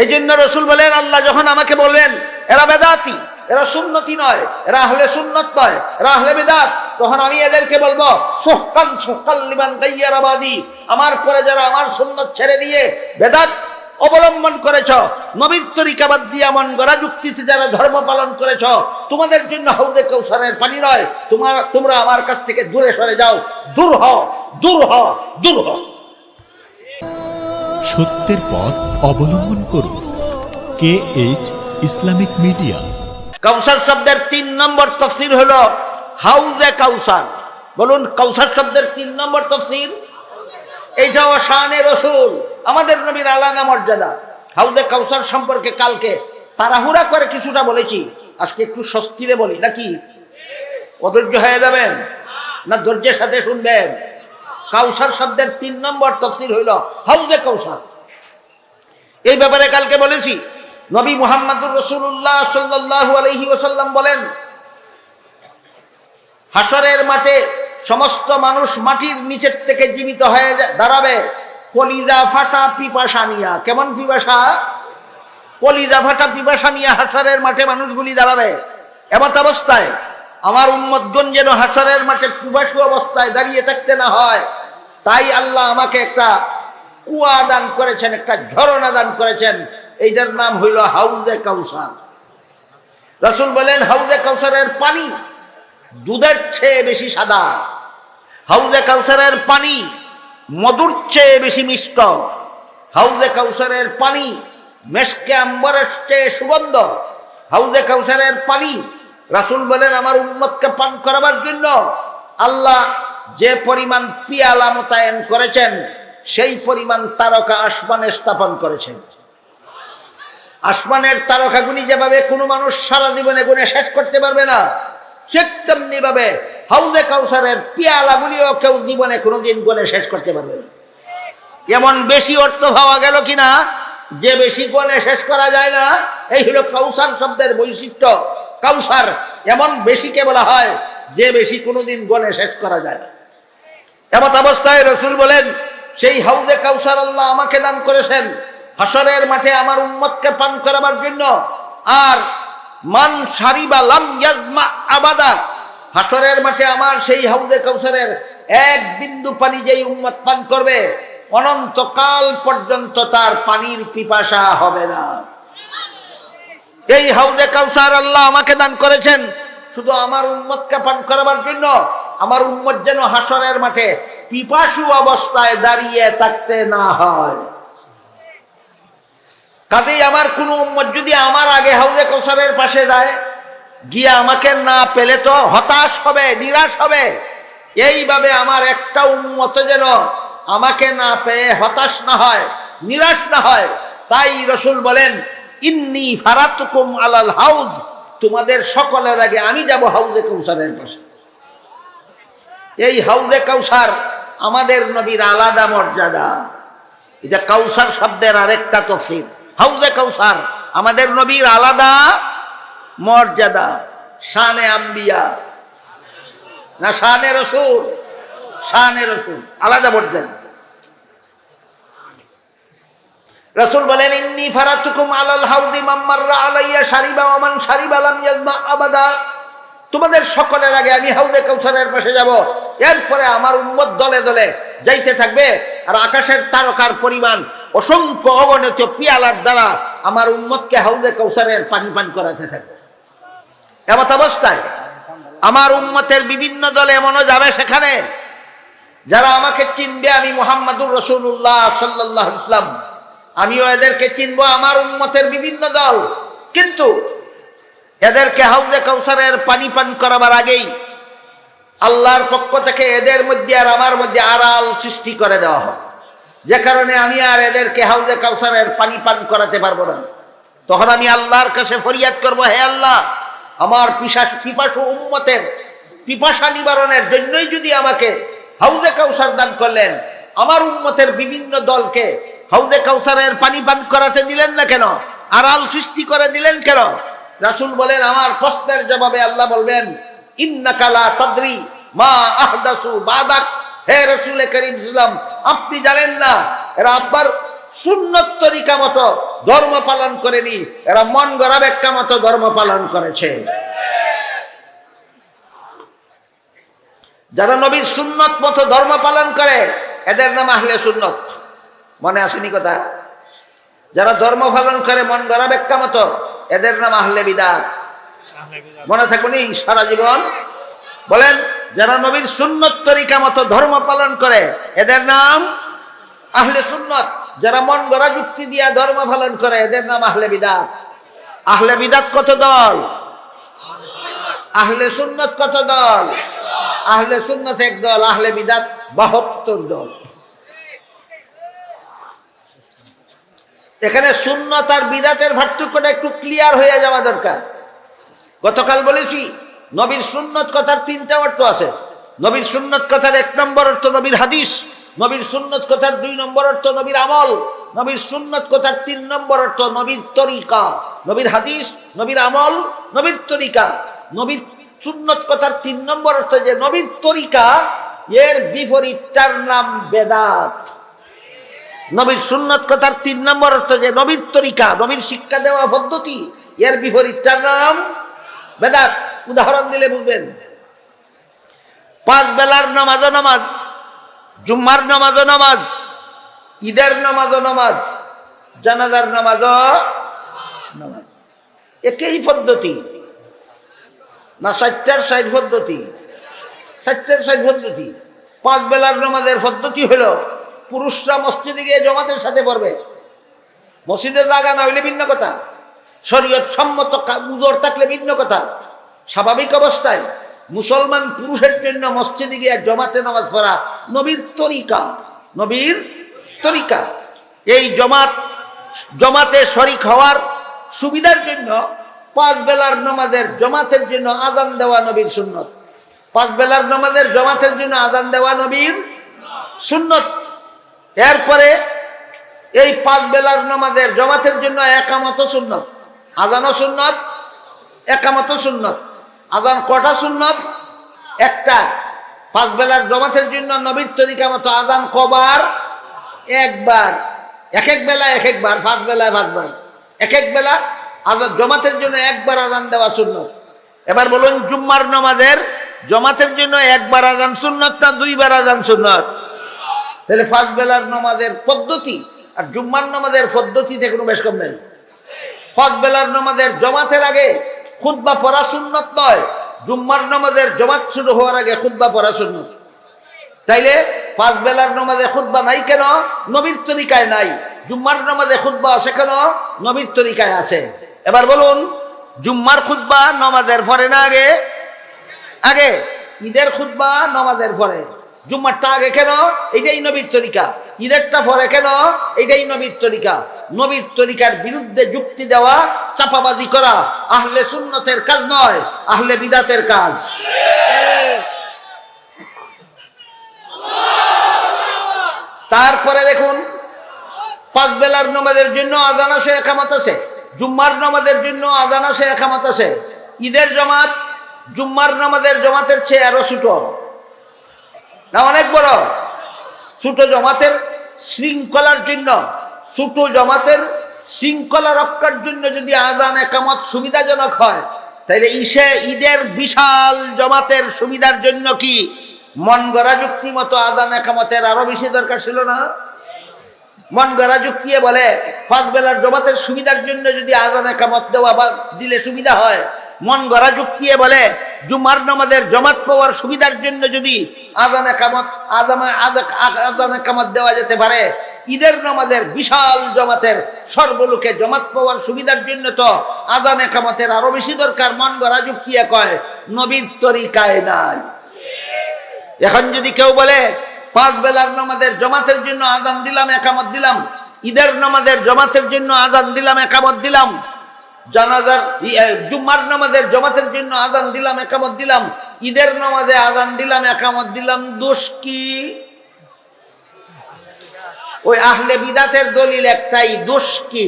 এই জন্য রসুল বলেন, আল্লাহ যখন আমাকে বলবেন, এরা বেদাতি, এরা সুন্নতি নয়, এরা হলে সুন্নত নয়, এরা হলে বেদাত, তখন আমি এদেরকে বলব, সোহকান সোহকাল লিমান গাইয়ারাবাদি আমার পরে যারা আমার সুন্নত ছেড়ে দিয়ে বেদাত অবলম্বন করেছ, নবীর তরিকাবাদ দিয়া মন গড়া যুক্তিতে যারা ধর্ম পালন করেছ, তোমাদের জন্য হৌদে কৌশলের পানি নয়, তোমার, তোমরা আমার কাছ থেকে দূরে সরে যাও, দূর হ দূর হ দূর হ সত্যের পথ অবলম্বন করুন। কে এইচ ইসলামিক মিডিয়া কাউসার শব্দের তিন নম্বর তফসির হলো হাউজে কাউসার। বলুন, কাউসার শব্দের তিন নম্বর তফসির? এইটাও শানে রসুল, আমাদের নবীর আলাদা মর্যাদা। হাউজে কাউসার সম্পর্কে কালকে তাড়াহুড়া করে কিছুটা বলেছি। আজকে একটু স্বস্তিরে বলি, নাকি? অধৈর্য হয়ে যাবেন? না ধৈর্যের সাথে শুনবেন? কাউসার শব্দের তিন নম্বর তফসির হইল হাউজে কাউসার। এই ব্যাপারে কালকে বলেছি, নবী মুহাম্মদুর রসুল্লাহ সাল্লাহ আলহি ওসাল্লাম বলেন হাসরের মাঠে সমস্ত মানুষ মাটির নিচের থেকে জীবিত হয়ে দাঁড়াবে। কলিজা ফাটা পিপাসা নিয়া। কেমন পিপাসা? কলিজা ফাটা পিপাসা নিয়ে হাসরের মাঠে মানুষগুলি দাঁড়াবে। এমত অবস্থায় আমার উম্মতগণ যেন হাসরের মাঠে পিপাসু অবস্থায় দাঁড়িয়ে থাকতে না হয়। তাই আল্লাহ আমাকে একটা কুয়া দান করেছেন, একটা ঝরনা দান করেছেন। এইটার নাম হইল হাউজে কাউসার। রসুল বলেন, হাউজে কাউসারের পানি দুধের চেয়ে বেশি সাদা। হাউজে কাউসারের পানি মধুর চেয়ে বেশি মিষ্ট। হাউজে কাউসারের পানি মেশকে আম্বরের চেয়ে সুগন্ধ। হাউজে কাউসারের পানি, রাসুল বলেন, আমার উম্মতকে পান করাবার জন্য আল্লাহ যে পরিমাণ পিয়ালা মোতায়েন করেছেন, সেই পরিমাণ তারকা আসমানে স্থাপন করেছেন। আসমানের তারকাগুলি যেভাবে কোনো মানুষ সারা জীবনে গুনে শেষ করতে পারবে না, ঠিক তেমনি ভাবে হাউজে কাউসারের পিয়ালাগুলিও কেউ জীবনে কোনোদিন গুনে শেষ করতে পারবে না। এমন বেশি অর্থ পাওয়া গেল কিনা? যে বেশি গলে শেষ করা যায় না, এই হলো কাউসার শব্দের বৈশিষ্ট্য। কাউসার এমন বেশিকে বলা হয়, যে বেশি কোনোদিন গলে শেষ করা যায় না। এমত অবস্থায় রসুল বলেন, সেই হাউজে কাউসার আল্লাহ আমাকে দান করেছেন। হাসরের মাঠে আমার উম্মতকে পান করাবার জন্য। আর মান সারিবা লাম ইয়াজমা আবাদা। হাসরের মাঠে আমার সেই হাউজে কাউসারের এক বিন্দু পানি যেই উম্মত পান করবে, অনন্তকাল পর্যন্ত তার পানির পিপাসা হবে না। এই হাউজে কাউসার আল্লাহ আমাকে দান করেছেন। শুধু আমার উম্মতকে পান করাবার জন্য, আমার উম্মত যেন হাসরের মাঠে পিপাসু অবস্থায় দাঁড়িয়ে থাকতে না হয়। কাজেই আমার কোনো উম্মত যদি আমার আগে হাউজে কোসারের পাশে যায়, গিয়ে আমাকে না পেলে তো হতাশ হবে, নিরাশ হবে। এইভাবে আমার একটা উন্মত যেন আমাকে না পেয়ে হতাশ না হয়, নিরাশ না হয়, তাই রসুল বলেন, ইন্নি ফারাতুকুম আলাল হাউজ। তোমাদের সকলের আগে আমি যাব হাউজে কৌসারের পাশে। এই হাউজে কৌসার আমাদের নবীর আলাদা মর্যাদা। এটা কাউসার শব্দের আরেকটা তফসির হাউজে কাউসার আমাদের নবীর আলাদা মর্যাদা। শানে আম্বিয়া। না শানে রসুল? শানে রসুল। আলাদা মর্যাদা। রসুল বলেন, ইন্নি ফারাতুকুম আলাল হাউদি মাম্মাররা আলাইয়া সারিবা ওমান সারিবা লাম ইয়াজমা আবাদা। তোমাদের সকলের আগে আমি হাউদে কৌসারের পাশে যাব। এরপরে আমার উম্মত দলে দলে যাইতে থাকবে। আর আকাশের তারকার পরিমাণ অসংখ্য অগণিত পিয়ালার দ্বারা আমার উম্মতকে হাউদে কৌসারের পানি পান করাতে থাকবে। এমত অবস্থায় আমার উম্মতের বিভিন্ন দলে এমনও যাবে সেখানে, যারা আমাকে চিনবে আমি মোহাম্মদুর রসুল্লাহ সাল্লাহ ইসলাম আমিও এদেরকে চিনবো, আমার উন্মতের বিভিন্ন দল। কিন্তু এদেরকে হাউজে কৌসারের পানি পান করাবার আগেই আল্লাহর পক্ষ থেকে এদের মধ্যে আর আমার মধ্যে আড়াল সৃষ্টি করে দেওয়া হবে যে কারণে আমি আর এদেরকে হাউজে কাউসারের পানি পান করাতে পারব না। তখন আমি আল্লাহর কাছে ফরিয়াদ করব, হে আল্লাহ, আমার পিসাস পিপাসু উম্মতের পিপাসা নিবারণের জন্যই যদি আমাকে হাউজে কাউসার দান করলেন, আমার উম্মতের বিভিন্ন দলকে হাউজে কাউসারের পানি পান করাতে দিলেন না কেন? আড়াল সৃষ্টি করে দিলেন কেন? রাসুল বলেন, আমার প্রশ্নের জবাবে আল্লাহ বলবেন ইন্নাকালা তাদরি মা আহদাসু বাদাক। হে রসুল করিম সাল্লাম আপনি জানেন না, এরা আব্বার সুন্নত তরিকা মতো ধর্ম পালন করেনি, এরা মন গড়া একটা মতো ধর্ম পালন করেছে। যারা নবীর সুন্নত মতো ধর্ম পালন করে, এদের নাম আহলে সুন্নত। মনে আসেনি কথা? যারা ধর্ম পালন করে মন গড়া একটা মতো এদের নাম আহলে বিদাত। মনে থাকুনি সারা জীবন? বলেন যারা নবীর সুন্নত তরিকা মতো ধর্ম পালন করে এদের নাম আহলে সুন্নত। যারা মন গড়া যুক্তি দিয়া ধর্ম পালন করে এদের নাম আহলে বিদাত। আহলে বিদাত কত দল? আহলে সুন্নত কত দল? আহলে সুন্নত এক দল আহলে বিদাত বাহাত্তর দল। এখানে সুন্নত আর বিদাতের পার্থক্যটা একটু ক্লিয়ার হয়ে যাওয়া দরকার। গতকাল বলেছি, নবীর সুন্নত কথার তিনটা অর্থ আছে। নবীর সুন্নত কথার এক নম্বর অর্থ নবীর হাদিস, নবীর সুন্নত কথার দুই নম্বর অর্থ নবীর আমল, নবীর সুন্নত কথার তিন নম্বর অর্থ নবীর তরিকা। নবীর হাদিস, নবীর আমল, নবীর তরিকা। নবীর সুন্নত কথার তিন নম্বর অর্থ যে নবীর তরিকা, এর বিপরীতটার নাম বেদাত। নবীর সুন্নত কথার তিন নম্বর অর্থ যে নবীর তরিকা, নবীর শিক্ষা দেওয়া পদ্ধতি। এর বিপরীতটার নাম বেদাত। উদাহরণ দিলে বুঝবেন পাঁচ বেলার নামাজও নামাজ, জুম্মার নামাজও নামাজ, ঈদের নামাজও নামাজ, জানাজার নামাজও নামাজ। একই পদ্ধতি। না, ষাটটার ষাট পদ্ধতি। ষাটটার ষাট পদ্ধতি। পাঁচ বেলার নামাজের পদ্ধতি হলো পুরুষরা মসজিদে গিয়ে জমাতের সাথে পড়বে। মসজিদের জায়গা না হইলে ভিন্ন কথা। শরীয়ত সম্মত উজর থাকলে ভিন্ন কথা। স্বাভাবিক অবস্থায় মুসলমান পুরুষের জন্য মসজিদে গিয়ে জমাতে নামাজ পড়া নবীর তরিকা। নবীর তরিকা। এই জমাত, জমাতে শরিক হওয়ার সুবিধার জন্য পাঁচ বেলার নামাজের জমাতের জন্য আজান দেওয়া নবীর সুন্নত। পাঁচ বেলার নামাজের জমাতের জন্য আজান দেওয়া নবীর সুন্নত। এরপরে এই পাঁচ বেলার নামাজের জমাতের জন্য একামত সুন্নত। আজানও সুন্নত, একামত সুন্নত। আজান কটা সুন্নত? একটা পাঁচ বেলার জমাতের জন্য নবীর তরিকা মতো আজান কবার? একবার। এক এক বেলা এক একবার পাঁচ বেলায় পাঁচবার এক এক বেলা আজান জমাতের জন্য একবার আজান দেওয়া সুন্নত। এবার বলুন, জুম্মার নামাজের জমাতের জন্য একবার আজান সুন্নত না দুইবার আজান সুন্নত। তাহলে ফার্স্ট বেলার নামাজের পদ্ধতি আর জুম্মার নামাজের পদ্ধতিতে কোনো বেশ কম নেই। ফার্স্ট বেলার নামাজের জমাতের আগে খুদ্া পড়া সুন্নত নয়, জুম্মার নামাজের জমাত শুরু হওয়ার আগে খুদ্া পড়া সুন্নত। তাইলে পাঁচ বেলার নামাজে খুদ্া নাই কেন? নবীর তরিকায় নাই। জুম্মার নামাজে খুদ্া আছে কেন? নবীর তরিকায় আছে। এবার বলুন, জুম্মার খুদ্া নামাজের পরে না আগে? আগে? ঈদের খুদ্া নামাজের পরে। জুম্মারটা আগে কেন? এটাই নবীর তরিকা। ঈদেরটা পরে কেন? এটাই নবীর তরিকা। নবীর তরিকার বিরুদ্ধে যুক্তি দেওয়া, চাপাবাজি করা, আহলে সুন্নতের কাজ নয়, আহলে বিদাতের কাজ। তারপরে দেখুন, পাঁচ বেলার নামাজের জন্য আজান আছে একামত আছে জুম্মার নামাজের জন্য আজান আছে একামত আছে ঈদের জমাত, জুম্মার নামাজের জমাতের চেয়ে আরও ছোট না অনেক বড়। ছোট জমাতের শৃঙ্খলার জন্য, ছোট জমাতের শৃঙ্খলা রক্ষার জন্য যদি আজান একামত সুবিধাজনক হয় তাহলে ইসে ঈদের বিশাল জমাতের সুবিধার জন্য কি মন গড়া যুক্তি মতো আজান একামতের আরও বেশি দরকার ছিল না? মন গড়া যুক্তিয়ে বলে? পাঁচ বেলার জমাতের সুবিধার জন্য যদি আজান একামত দেওয়া বা দিলে সুবিধা হয় মন গড়া যুক্তিয়ে বলে? জুমার নামাজের জমাত পাওয়ার সুবিধার জন্য যদি আজান একামত, আজামা আজা- আ- আজান একামত দেওয়া যেতে পারে, ঈদের নামাজের বিশাল জমাতের সর্বলোকে জমাত পাওয়ার সুবিধার জন্য তো আজান একামতের আরও বেশি দরকার মন গড়া যুক্তিয়ে কয়? নবীর তরিকায় নাই। এখন যদি কেউ বলে পাঁচ বেলার নামাজের জমাতের জন্য আজান দিলাম, একামত দিলাম। ঈদের নামাজের জমাতের জন্য আজান দিলাম, একামত দিলাম। জানাজার জুম্মার নামাজের জমাতের জন্য আজান দিলাম, একামত দিলাম। ঈদের নামাজে আজান দিলাম, একামত দিলাম। দোষ কি? ওই আহলে বিদাতের দলিল একটাই, দোষ কি?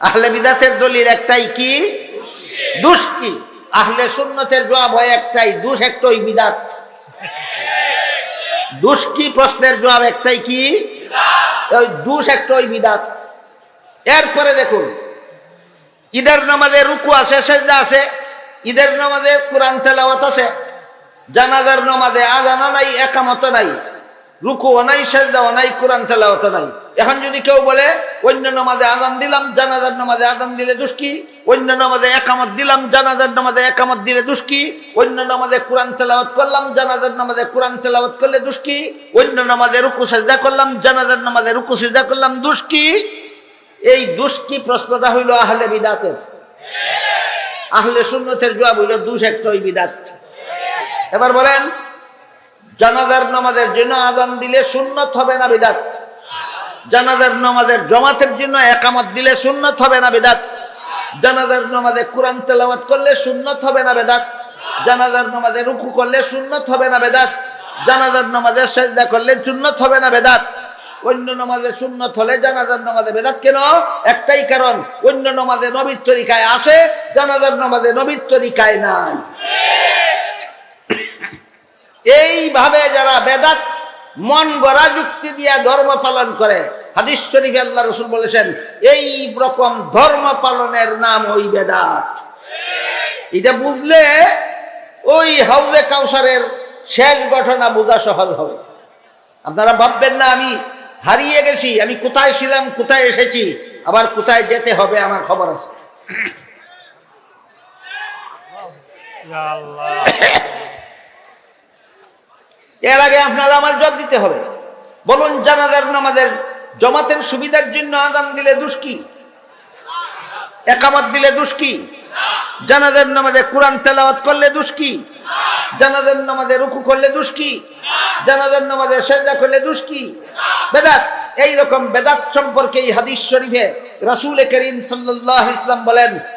আহলে বিদাতের দলিল একটাই কি? দোষ কি? আহলে সুন্নতের জবাব হয় একটাই, দোষ একটাই বিদাত। দোষ কি? প্রশ্নের জবাব একটাই কি? ওই দুষ একটা ওই বিদাত। এরপরে দেখুন, ঈদের নামাজে রুকু আছে, সেজদা আছে, ঈদের নামাজে কোরআন তেলাওয়াত আছে, জানাজার নামাজে আজানা নাই, একামত নাই। রুকুও নাই সেজদাও নাই, কোরআন তেলাওয়াত নাই। এখন যদি কেউ বলে, অন্য নামাজে আজান দিলাম, জানাজার নামাজে আজান দিলে দুষ্কি অন্য নামাজে একামত দিলাম, জানাজার নামাজে একামত দিলে দুষ্কি অন্য নামাজে কোরআন তেলাওয়াত করলাম, জানাজার নামাজে কোরআন তেলাওয়াত করলে দুষ্কি অন্য নামাজে রুকু, সেজদা করলাম, জানাজার নামাজে রুকু, সেজদা করলাম দুষ্কি এই দুষ্কি প্রশ্নটা হইল আহলে বিদাতের। আহলে সুন্নতের জবাব হইল, দুষ একটা ওই বিদাত। এবার বলেন জানাজার নামাজের জন্য আজান দিলে সুন্নত হবে না বিদাত? জানাজার নামাজের জমাতের জন্য একামত দিলে সুন্নত হবে না বেদাত? জানাজার নামাজে কোরআন তেলাওয়াত করলে সুন্নত হবে না বেদাত? জানাজার নামাজে রুকু করলে সুন্নত হবে না বেদাত? জানাজার নামাজে সেজদা করলে সুন্নত হবে না বেদাত? অন্য নামাজে সুন্নত হলে জানাজার নামাজে বেদাত কেন? একটাই কারণ, অন্য নামাজে নবীর তরিকায় আছে, জানাজার নামাজে নবীর তরিকায় নাই। এইভাবে যারা বেদাত, মন গড়া যুক্তি দিয়া ধর্ম পালন করে, হাদিস শরীফে আল্লাহ রসুল বলেছেন, এই রকম ধর্ম পালনের নাম ওই বেদাত। এটা বুঝলে ওই হাউজে কাউসারের শেষ ঘটনা বোঝা সহজ হবে। আপনারা ভাববেন না, আমি হারিয়ে গেছি, আমি কোথায় ছিলাম, কোথায় এসেছি, আবার কোথায় যেতে হবে আমার খবর আছে। এর আগে আপনারা আমার জব দিতে হবে। বলুন, জানাজার নামাজের জমাতের সুবিধার জন্য আদান দিলে দুষ্কি একামত দিলে দুষ্কি জানাজার নামাজে কোরআন তেলাওয়াত করলে দুষ্কি জানাজার নামাজে রুকু করলে দুষ্কি জানাজার নামাজে সেজদা করলে দুষ্কি বেদাত এই রকম বেদাত সম্পর্কে এই হাদিস শরীফে রাসূল করিম আলাইহি ইসলাম বলেন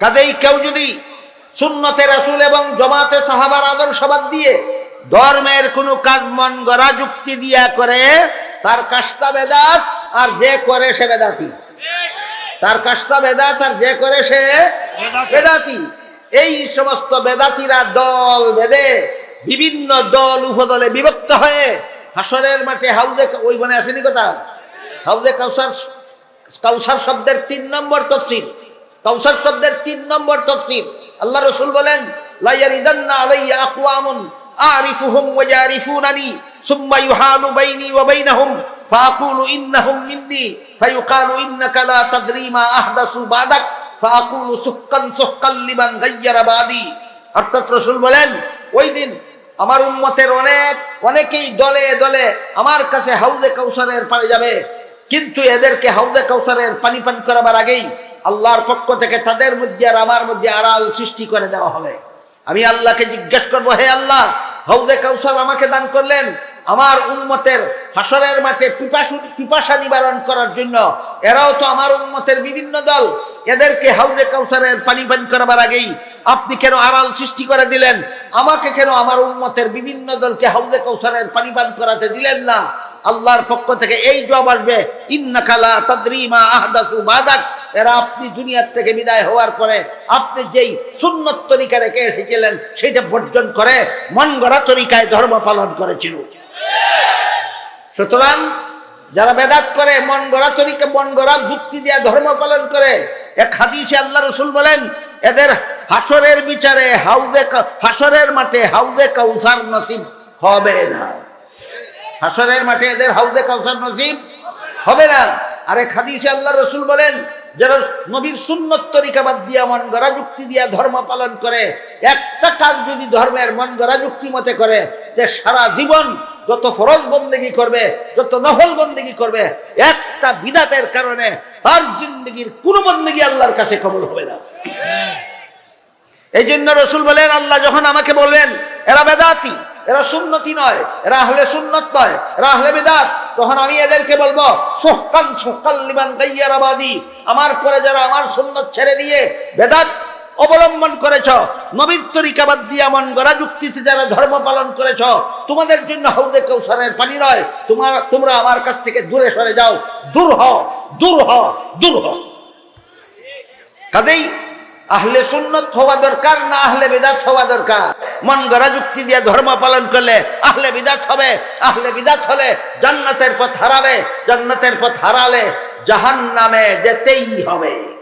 কাজেই কেউ যদি সুন্নতে রাসূল এবং জমাতে সাহাবার আদর্শবাদ দিয়ে ধর্মের কোনো কাজ মন গড়া যুক্তি দিয়া করে তার কাজটা বেদাত আর যে করে সে বেদাতি। তার কাজটা বেদাত আর যে করে সে বেদাতি। এই সমস্ত বেদাতিরা দল বেদে বিভিন্ন দল উপদলে বিভক্ত হয়ে হাসরের মাঠে হাউজে ওই মানে আসেনি কথা? হাউজে কাউসার কাউসার শব্দের তিন নম্বর তফসির কাউসার শব্দের তিন নম্বর তফসির আল্লাহ রসুল বলেন লাইয়ারিদান্না আলাইয়া আকওয়ামুন, আরিফুহুম ওয়া ইয়ারিফুনানি, সুম্মা ইউহালু বাইনি ওয়া বাইনাহুম ফাকুলু ইন্নাহুম মিন্নি, ফায়ুকালু ইন্নাকা লা তাদরি মা আহদাসু বাদাক ফাকুলু সুক্কান সুক্কান লিমান গায়্যারা বাদি। অর্থাৎ রসুল বলেন, ওই দিন আমার উম্মতের অনেক, অনেকেই দলে দলে আমার কাছে হাউজে কাউসারের পাড়ে যাবে। কিন্তু এদেরকে হাউজে কৌসারের পানি পান করাবার আগেই আল্লাহর পক্ষ থেকে তাদের মধ্যে আর আমার মধ্যে আড়াল সৃষ্টি করে দেওয়া হবে। আমি আল্লাহকে জিজ্ঞেস করব, হে আল্লাহ, হাউজে কাউসার আমাকে দান করলেন আমার উন্মতের হাসরের মাঠে পিপাসু পিপাসা নিবারণ করার জন্য। এরাও তো আমার উন্মতের বিভিন্ন দল। এদেরকে হাউজে কাউসারের পানি পান করাবার আগেই আপনি কেন আড়াল সৃষ্টি করে দিলেন? আমাকে কেন আমার উন্মতের বিভিন্ন দলকে হাউজে কাউসারের পানি পান করাতে দিলেন না? আল্লাহর পক্ষ থেকে এই জবাব আসবে ইন্নাকালা তাদরিমা আহদাসু বাদাক। এরা আপনি দুনিয়ার থেকে বিদায় হওয়ার পরে আপনি যেই সুন্নত তরিকা রেখে এসেছিলেন, সেটা বর্জন করে মন গড়া তরিকায় ধর্ম পালন করেছিল। সুতরাং যারা বেদাত করে মন গড়া তরিকা মন গড়া যুক্তি দিয়া ধর্ম পালন করে, এক হাদিসে আল্লাহ রসুল বলেন, এদের হাসরের বিচারে হাউজে হাসরের মাঠে হাউজে কাউসার নসিব হবে না। হাসরের মাঠে এদের হাউদে কাউসার নসিব হবে না। আরে হাদিসে আল্লাহ রসুল বলেন যারা নবীর সুন্নত তরিকা বাদ দিয়া মন গড়া যুক্তি দিয়া ধর্ম পালন করে। একটা কাজ যদি ধর্মের মন গড়া যুক্তি মতে করে যে সারা জীবন যত ফরজ বন্দেগি করবে যত নফল বন্দেগি করবে একটা বিদাতের কারণে তার জিন্দগির কোনো বন্দেগি আল্লাহর কাছে কবল হবে না। এই জন্য রসুল বলেন আল্লাহ যখন আমাকে বলবেন এরা বেদাতি এরা সুন্নতি নয়, এরা হলে সুন্নত নয়, এরা হলে বেদাত। তখন আমি এদেরকে বলব, সোহকান সোহকাল লিমান গাইয়ারাবাদি আমার পরে যারা আমার সুন্নত ছেড়ে দিয়ে বেদাত অবলম্বন করেছ, নবীর তরিকাবাদ দিয়া মন গড়া যুক্তিতে যারা ধর্ম পালন করেছ, তোমাদের জন্য হাউদে কৌসারের পানি নয়, তোমার, তোমরা আমার কাছ থেকে দূরে সরে যাও। দূর হ দূর হ দূর হ। কাজেই আহলে সুন্নত হওয়া দরকার না আহলে বিদাত হওয়া দরকার? মন গড়া যুক্তি দিয়ে ধর্ম পালন করলে আহলে বিদাত হবে, আহলে বিদাত হলে জান্নাতের পথ হারাবে, জান্নাতের পথ হারালে জাহান নামে যেতেই হবে।